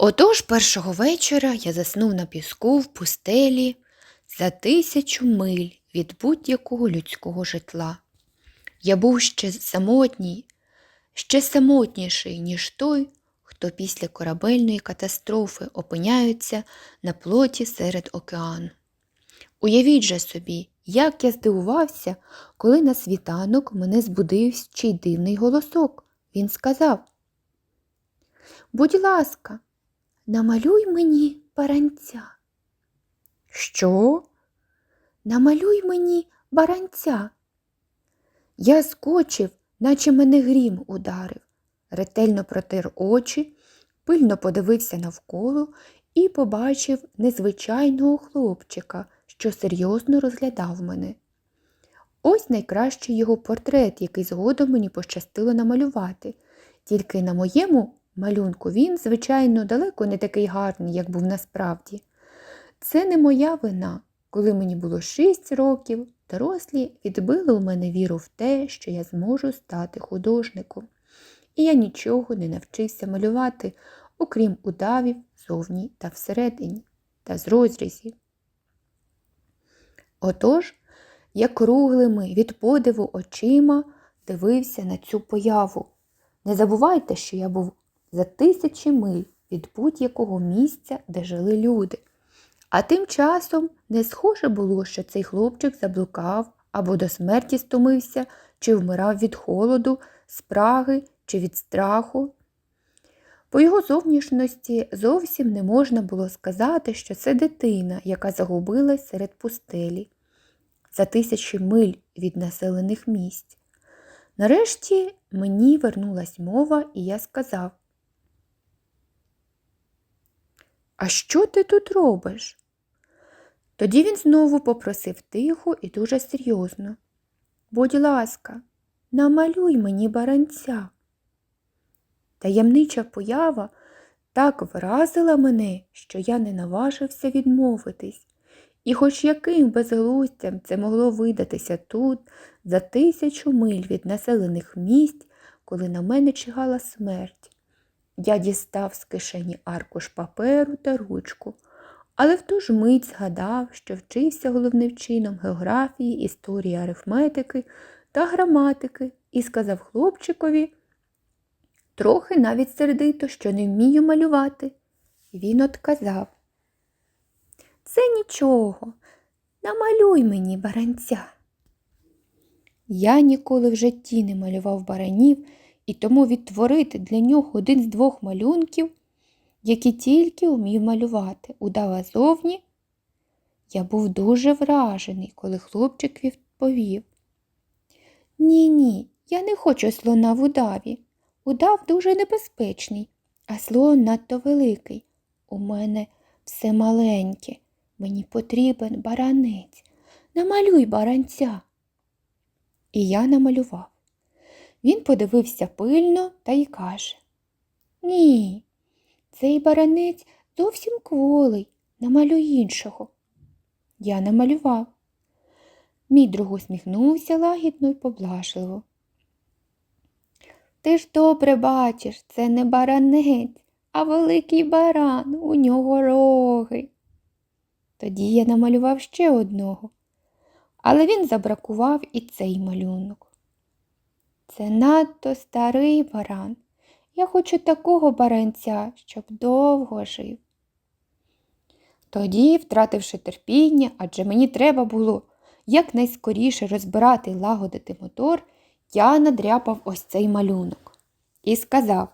Отож першого вечора я заснув на піску в пустелі за тисячу миль від будь-якого людського житла. Я був ще самотній, ще самотніший, ніж той, хто після корабельної катастрофи опиняється на плоті серед океану. Уявіть же собі, як я здивувався, коли на світанок мене збудив чий дивний голосок. Він сказав Будь ласка, намалюй мені баранця. Що? Намалюй мені баранця. Я скочив, наче мене грім ударив, ретельно протер очі, пильно подивився навколо і побачив незвичайного хлопчика, що серйозно розглядав мене. Ось найкращий його портрет, який згодом мені пощастило намалювати. Тільки на моєму малюнку він, звичайно, далеко не такий гарний, як був насправді. Це не моя вина. Коли мені було шість років, дорослі відбили у мене віру в те, що я зможу стати художником. І я нічого не навчився малювати, окрім удавів зовні та всередині, та з розрізів. Отож, я круглими від подиву очима дивився на цю появу. Не забувайте, що я був за тисячі миль від будь-якого місця, де жили люди. А тим часом не схоже було, що цей хлопчик заблукав або до смерті стомився, чи вмирав від холоду, спраги чи від страху. По його зовнішності зовсім не можна було сказати, що це дитина, яка загубилась серед пустелі за тисячі миль від населених місць. Нарешті мені вернулась мова, і я сказав А що ти тут робиш? Тоді він знову попросив тихо і дуже серйозно. Будь ласка, намалюй мені баранця. Таємнича поява так вразила мене, що я не наважився відмовитись, і хоч яким безглуздям це могло видатися тут, за тисячу миль від населених місць, коли на мене чигала смерть, я дістав з кишені аркуш паперу та ручку, але в ту ж мить згадав, що вчився головним чином географії, історії арифметики та граматики, і сказав хлопчикові, трохи навіть сердито, що не вмію малювати. Він отказав. Це нічого, намалюй мені баранця. Я ніколи в житті не малював баранів і тому відтворити для нього один з двох малюнків, які тільки вмів малювати, удава зовні. Я був дуже вражений, коли хлопчик відповів. Ні, ні, я не хочу слона в удаві. Удав дуже небезпечний, а слон надто великий. У мене все маленьке. Мені потрібен баранець. Намалюй баранця. І я намалював. Він подивився пильно та й каже Ні, цей баранець зовсім кволий, намалюй іншого. Я намалював. Мій друг усміхнувся лагідно й поблажливо. Ти ж добре бачиш, це не баранець, а великий баран, у нього роги. Тоді я намалював ще одного, але він забракував і цей малюнок. Це надто старий баран. Я хочу такого баранця, щоб довго жив. Тоді, втративши терпіння, адже мені треба було якнайскоріше розбирати і лагодити мотор, я надряпав ось цей малюнок і сказав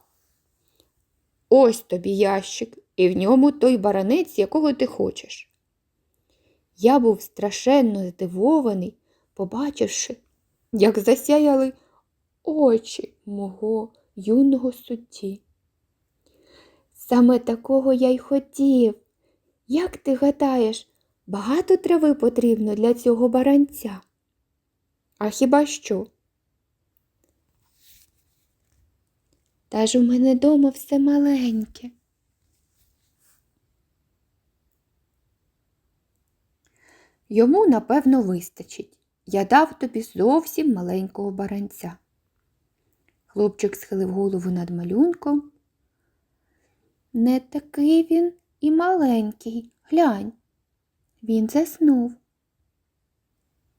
Ось тобі ящик, і в ньому той баранець, якого ти хочеш. Я був страшенно здивований, побачивши, як засяяли очі мого юного судді. Саме такого я й хотів. Як ти гадаєш, багато трави потрібно для цього баранця? А хіба що? Та ж у мене дома все маленьке. Йому, напевно, вистачить. Я дав тобі зовсім маленького баранця. Хлопчик схилив голову над малюнком. не такий він і маленький. Глянь. Він заснув.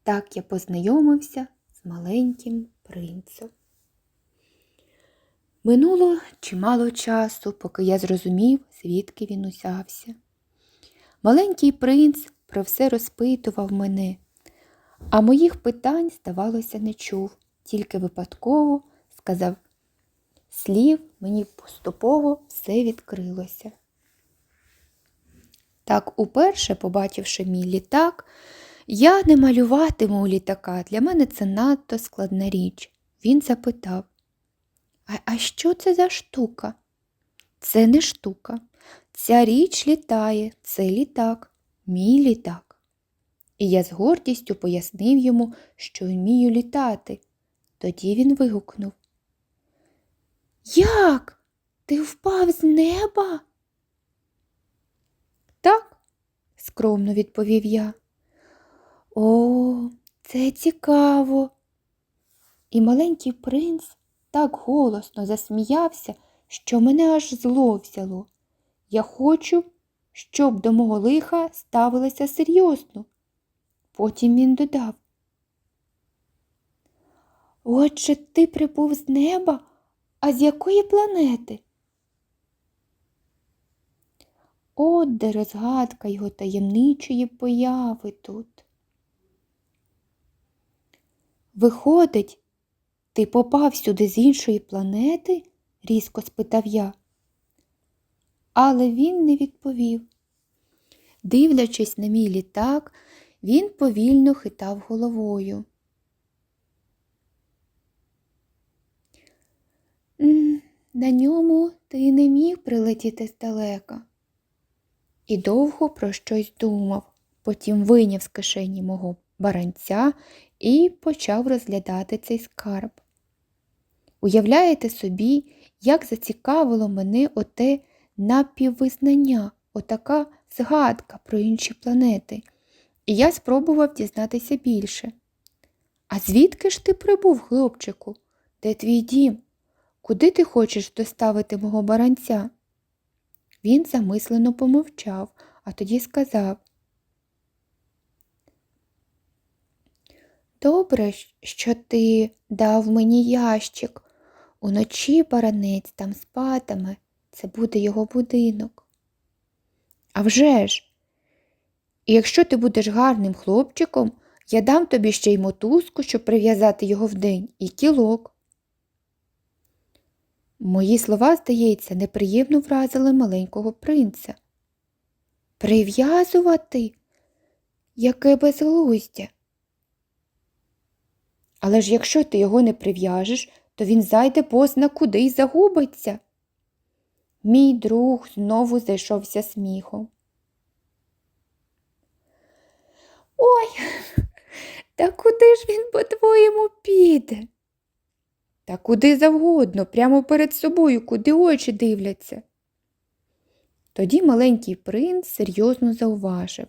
Так я познайомився з маленьким принцем. Минуло чимало часу, поки я зрозумів, звідки він узявся. Маленький принц про все розпитував мене, а моїх питань, здавалося, не чув, тільки випадково сказав слів, мені поступово все відкрилося. Так, уперше, побачивши мій літак, я не малюватиму літака, для мене це надто складна річ. Він запитав, а, а що це за штука? Це не штука. Ця річ літає, це літак, мій літак. І я з гордістю пояснив йому, що вмію літати. Тоді він вигукнув. Як? Ти впав з неба? Так, скромно відповів я. О, це цікаво. І маленький принц так голосно засміявся, що мене аж зло взяло. Я хочу, щоб до мого лиха ставилися серйозно. Потім він додав. Отже, ти прибув з неба, а з якої планети? От де розгадка його таємничої появи тут. Виходить, ти попав сюди з іншої планети? різко спитав я. Але він не відповів. Дивлячись на мій літак, він повільно хитав головою. На ньому ти не міг прилетіти здалека. І довго про щось думав, потім вийняв з кишені мого баранця і почав розглядати цей скарб. Уявляєте собі, як зацікавило мене оте напіввизнання, отака згадка про інші планети, і я спробував дізнатися більше. А звідки ж ти прибув, хлопчику? Де твій дім? Куди ти хочеш доставити мого баранця? Він замислено помовчав, а тоді сказав Добре, що ти дав мені ящик. Уночі баранець там спатиме, це буде його будинок. А вже ж! І якщо ти будеш гарним хлопчиком, я дам тобі ще й мотузку, щоб прив'язати його вдень, і кілок. Мої слова, здається, неприємно вразили маленького принца. Прив'язувати? Яке безглуздя. Але ж якщо ти його не прив'яжеш, то він зайде позна куди й загубиться. Мій друг знову зайшовся сміхом. Ой, та куди ж він, по-твоєму, піде? Та куди завгодно, прямо перед собою, куди очі дивляться. Тоді маленький принц серйозно зауважив.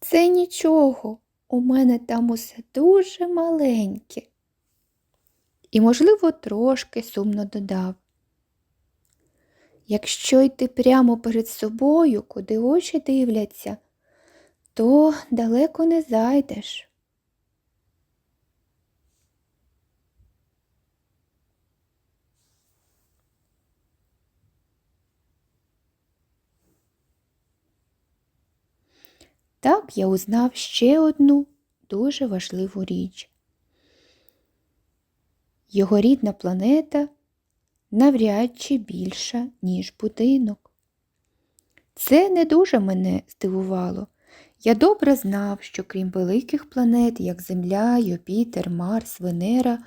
Це нічого, у мене там усе дуже маленьке. І, можливо, трошки сумно додав. Якщо йти прямо перед собою, куди очі дивляться, то далеко не зайдеш. Так я узнав ще одну дуже важливу річ. Його рідна планета навряд чи більша, ніж будинок. Це не дуже мене здивувало. Я добре знав, що крім великих планет, як Земля, Юпітер, Марс, Венера,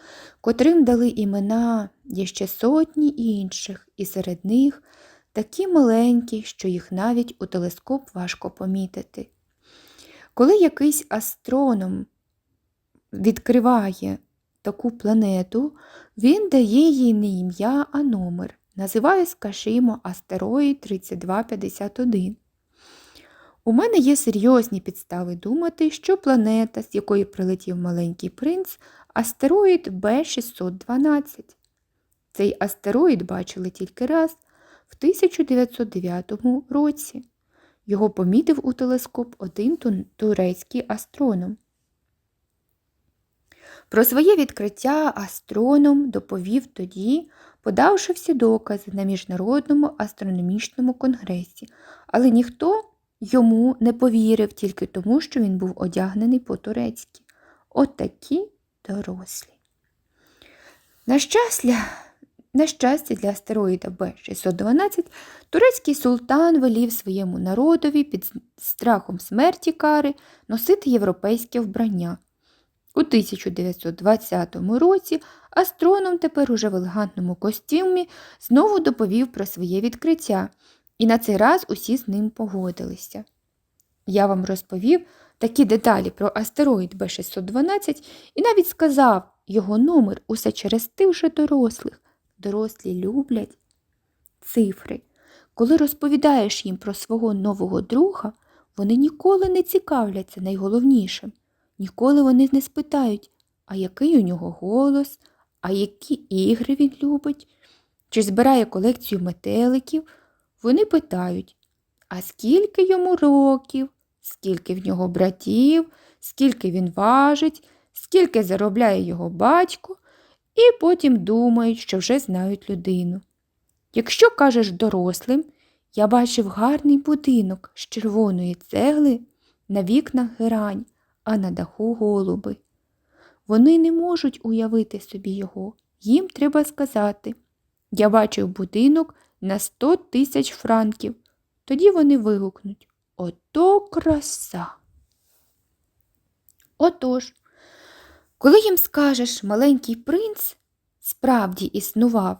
котрим дали імена, є ще сотні інших, і серед них такі маленькі, що їх навіть у телескоп важко помітити. Коли якийсь астроном відкриває таку планету, він дає їй не ім'я, а номер. Називає, скажімо, астероїд 3251. У мене є серйозні підстави думати, що планета, з якої прилетів маленький принц, астероїд Б612. Цей астероїд бачили тільки раз в 1909 році. Його помітив у телескоп один турецький астроном. Про своє відкриття астроном доповів тоді, подавши всі докази на Міжнародному астрономічному конгресі, але ніхто йому не повірив тільки тому, що він був одягнений по-турецьки. Отакі дорослі. На щастя, на щастя для астероїда Б-612 турецький султан велів своєму народові під страхом смерті кари носити європейське вбрання. У 1920 році астроном тепер уже в елегантному костюмі знову доповів про своє відкриття, і на цей раз усі з ним погодилися. Я вам розповів такі деталі про астероїд Б612 і навіть сказав його номер усе через тих же дорослих. Дорослі люблять цифри. Коли розповідаєш їм про свого нового друга, вони ніколи не цікавляться найголовнішим. Ніколи вони не спитають, а який у нього голос, а які ігри він любить, чи збирає колекцію метеликів. Вони питають, а скільки йому років, скільки в нього братів, скільки він важить, скільки заробляє його батько, і потім думають, що вже знають людину. Якщо кажеш дорослим, я бачив гарний будинок з червоної цегли, на вікнах герань, а на даху голуби. Вони не можуть уявити собі його. Їм треба сказати Я бачив будинок на сто тисяч франків. Тоді вони вигукнуть Ото краса. Отож, коли їм скажеш маленький принц справді існував,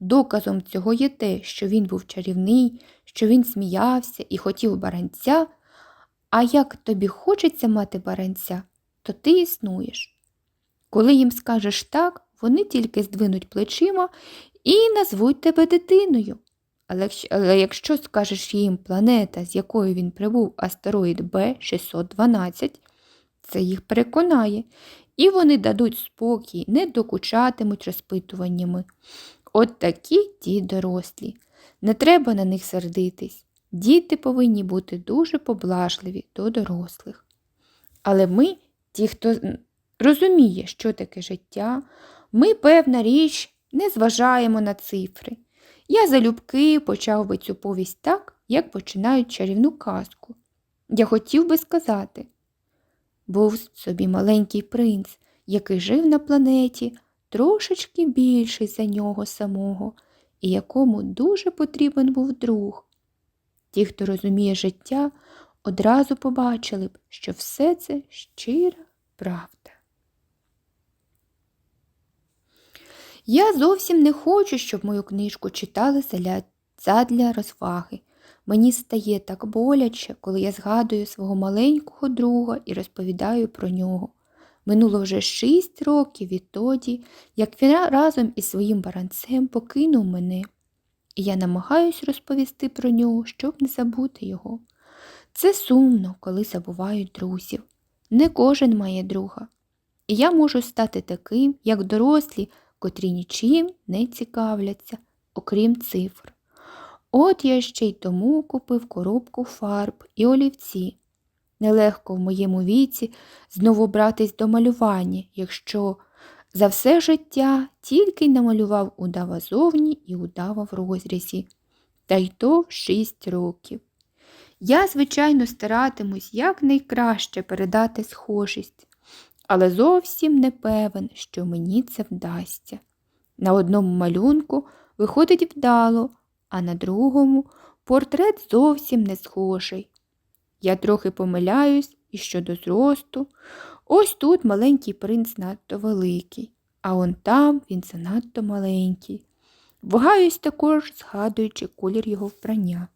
доказом цього є те, що він був чарівний, що він сміявся і хотів баранця, а як тобі хочеться мати баранця, то ти існуєш. Коли їм скажеш так, вони тільки здвинуть плечима і назвуть тебе дитиною. Але, якщо- скажеш їм планета, з якої він прибув, астероїд Б612, це їх переконає, і вони дадуть спокій, не докучатимуть розпитуваннями. От такі ті дорослі. Не треба на них сердитись. Діти повинні бути дуже поблажливі до дорослих. Але ми, ті, хто розуміє, що таке життя, ми, певна річ, не зважаємо на цифри. Я залюбки почав би цю повість так, як починають чарівну казку. Я хотів би сказати, був собі маленький принц, який жив на планеті трошечки більший за нього самого, і якому дуже потрібен був друг. Ті, хто розуміє життя, одразу побачили б, що все це щира правда. Я зовсім не хочу, щоб мою книжку читали задля розваги. Мені стає так боляче, коли я згадую свого маленького друга і розповідаю про нього. Минуло вже шість років відтоді, як він разом із своїм баранцем покинув мене, і я намагаюсь розповісти про нього, щоб не забути його. Це сумно, коли забувають друзів. Не кожен має друга. І я можу стати таким, як дорослі, котрі нічим не цікавляться, окрім цифр. От я ще й тому купив коробку фарб і олівці. Нелегко в моєму віці знову братись до малювання, якщо за все життя тільки й намалював удава зовні і удава в розрізі, та й то в шість років. Я, звичайно, старатимусь якнайкраще передати схожість, але зовсім не певен, що мені це вдасться. На одному малюнку виходить вдало, а на другому портрет зовсім не схожий. Я трохи помиляюсь і щодо зросту. Ось тут маленький принц надто великий, а он там він занадто маленький. Вагаюсь також, згадуючи колір його вбрання.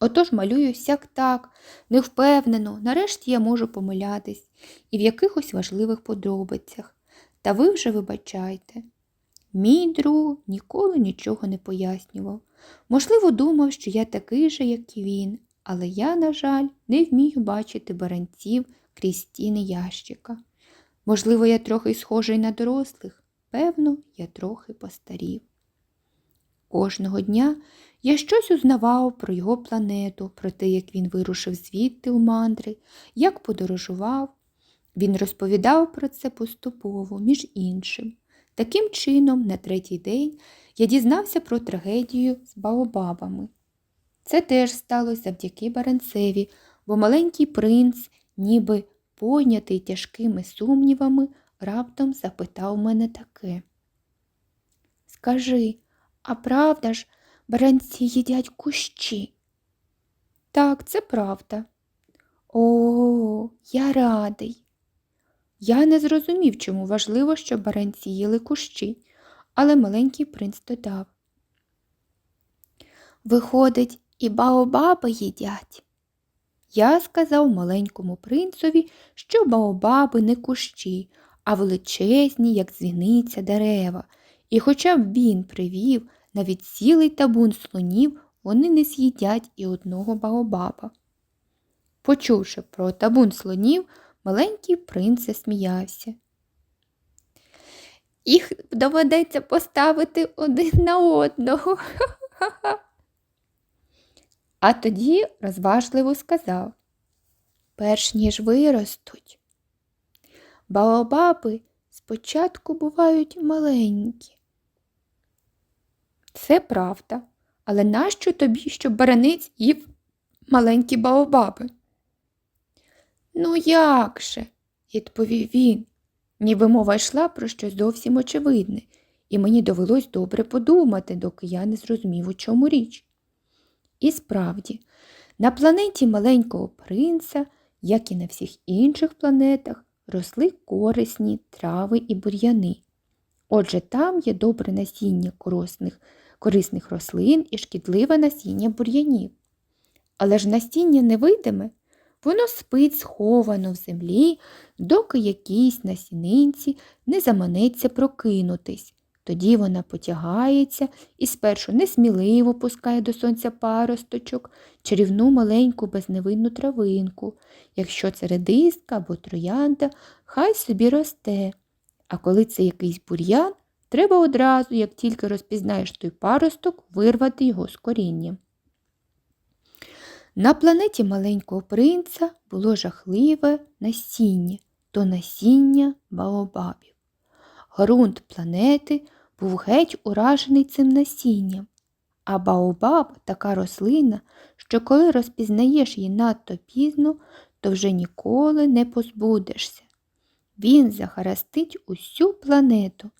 Отож малюю сяк так, невпевнено, нарешті я можу помилятись і в якихось важливих подробицях. Та ви вже вибачайте. Мій друг ніколи нічого не пояснював. Можливо, думав, що я такий же, як і він, але я, на жаль, не вмію бачити баранців крізь стіни ящика. Можливо, я трохи схожий на дорослих, Певно, я трохи постарів. Кожного дня я щось узнавав про його планету, про те, як він вирушив звідти у мандри, як подорожував. Він розповідав про це поступово, між іншим. Таким чином, на третій день я дізнався про трагедію з Баобабами. Це теж сталося завдяки Баренцеві, бо маленький принц, ніби пойнятий тяжкими сумнівами, раптом запитав мене таке. Скажи, а правда ж, баранці їдять кущі? Так, це правда. О, я радий. Я не зрозумів, чому важливо, щоб баранці їли кущі, але маленький принц додав. Виходить, і баобаби їдять. Я сказав маленькому принцові, що баобаби не кущі, а величезні, як дзвіниця дерева, і хоча б він привів навіть цілий табун слонів, вони не з'їдять і одного баобаба. Почувши про табун слонів, маленький принц засміявся. Їх доведеться поставити один на одного. А тоді розважливо сказав, перш ніж виростуть. Баобаби спочатку бувають маленькі. Це правда, але нащо тобі, щоб баранець їв маленькі баобаби? Ну, як же, відповів він, ніби мова йшла про щось зовсім очевидне, і мені довелось добре подумати, доки я не зрозумів, у чому річ. І справді, на планеті маленького принца, як і на всіх інших планетах, росли корисні трави і бур'яни. Отже, там є добре насіння корисних, корисних рослин і шкідливе насіння бур'янів. Але ж насіння невидиме, воно спить сховано в землі, доки якійсь насінинці не заманеться прокинутись. Тоді вона потягається і спершу несміливо пускає до сонця паросточок, чарівну маленьку безневинну травинку. Якщо це редиска або троянда, хай собі росте. А коли це якийсь бур'ян, треба одразу, як тільки розпізнаєш той паросток, вирвати його з коріння. На планеті маленького принца було жахливе насіння, то насіння баобабів. Грунт планети був геть уражений цим насінням, а баобаб така рослина, що коли розпізнаєш її надто пізно, то вже ніколи не позбудешся. Він захарастить усю планету,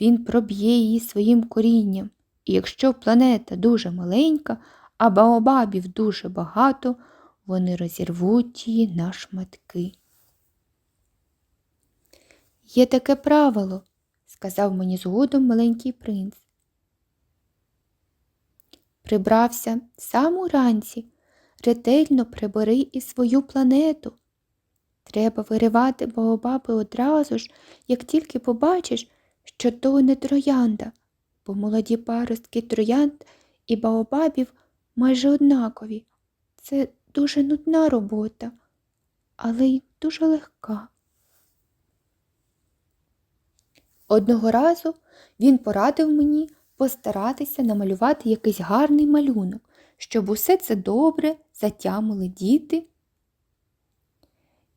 він проб'є її своїм корінням, і якщо планета дуже маленька, а баобабів дуже багато, вони розірвуть її на шматки. Є таке правило, сказав мені згодом маленький принц. Прибрався сам уранці, ретельно прибери і свою планету. Треба виривати баобаби одразу ж, як тільки побачиш, що то не троянда, бо молоді паростки троянд і баобабів майже однакові. Це дуже нудна робота, але й дуже легка. Одного разу він порадив мені постаратися намалювати якийсь гарний малюнок, щоб усе це добре затямили діти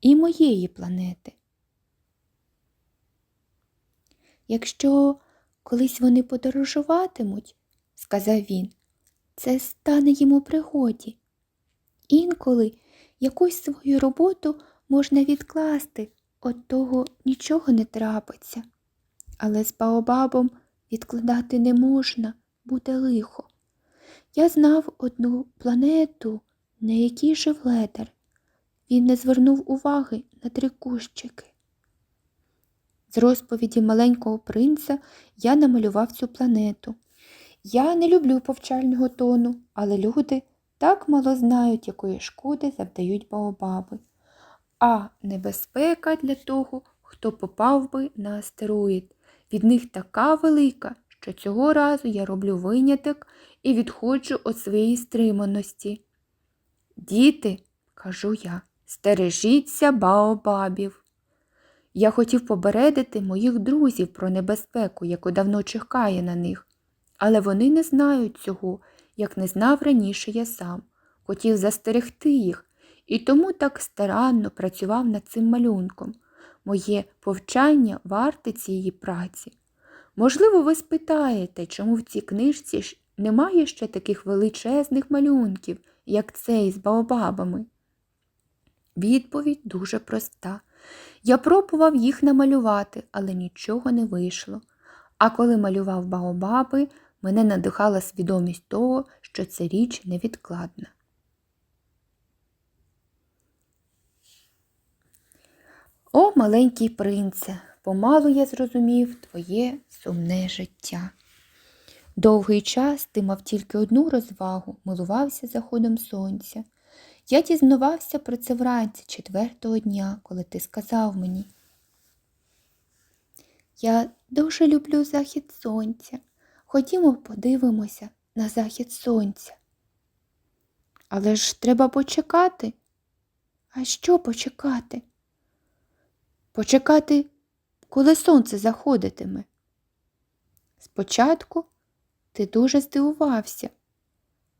і моєї планети. Якщо колись вони подорожуватимуть, сказав він, це стане їм у пригоді. Інколи якусь свою роботу можна відкласти, от того нічого не трапиться. Але з Баобабом відкладати не можна, буде лихо. Я знав одну планету, на якій жив летер. Він не звернув уваги на три кущики. З розповіді маленького принца я намалював цю планету. Я не люблю повчального тону, але люди так мало знають, якої шкоди завдають Баобаби. А небезпека для того, хто попав би на астероїд. Від них така велика, що цього разу я роблю виняток і відходжу від своєї стриманості. Діти, кажу я, стережіться баобабів. Я хотів попередити моїх друзів про небезпеку, яку давно чекає на них, але вони не знають цього, як не знав раніше я сам. Хотів застерегти їх, і тому так старанно працював над цим малюнком. Моє повчання варте цієї праці. Можливо, ви спитаєте, чому в цій книжці немає ще таких величезних малюнків, як цей з баобабами? Відповідь дуже проста. Я пробував їх намалювати, але нічого не вийшло. А коли малював баобаби, мене надихала свідомість того, що це річ невідкладна. О, маленький принце, помалу я зрозумів твоє сумне життя. Довгий час ти мав тільки одну розвагу, милувався заходом сонця. Я дізнавався про це вранці четвертого дня, коли ти сказав мені. Я дуже люблю захід сонця. Ходімо, подивимося на захід сонця. Але ж треба почекати. А що почекати? Почекати, коли сонце заходитиме. Спочатку ти дуже здивувався,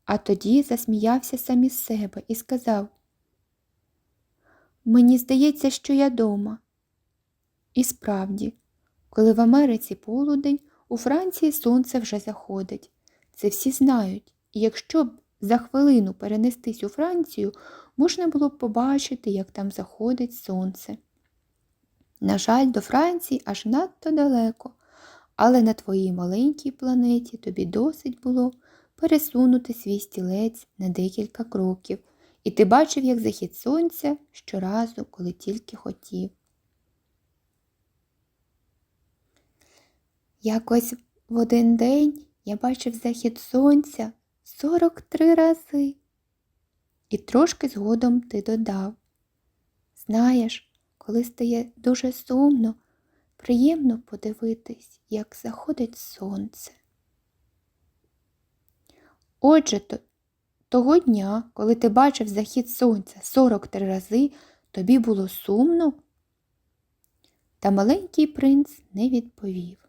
а тоді засміявся сам із себе і сказав Мені здається, що я дома. І справді, коли в Америці полудень, у Франції сонце вже заходить. Це всі знають, і якщо б за хвилину перенестись у Францію, можна було б побачити, як там заходить сонце. На жаль, до Франції аж надто далеко, але на твоїй маленькій планеті тобі досить було пересунути свій стілець на декілька кроків, і ти бачив, як захід сонця щоразу, коли тільки хотів. Якось в один день я бачив захід сонця 43 рази. І трошки згодом ти додав. Знаєш, коли стає дуже сумно, приємно подивитись, як заходить сонце. Отже, то, того дня, коли ти бачив захід сонця 43 рази, тобі було сумно? Та маленький принц не відповів.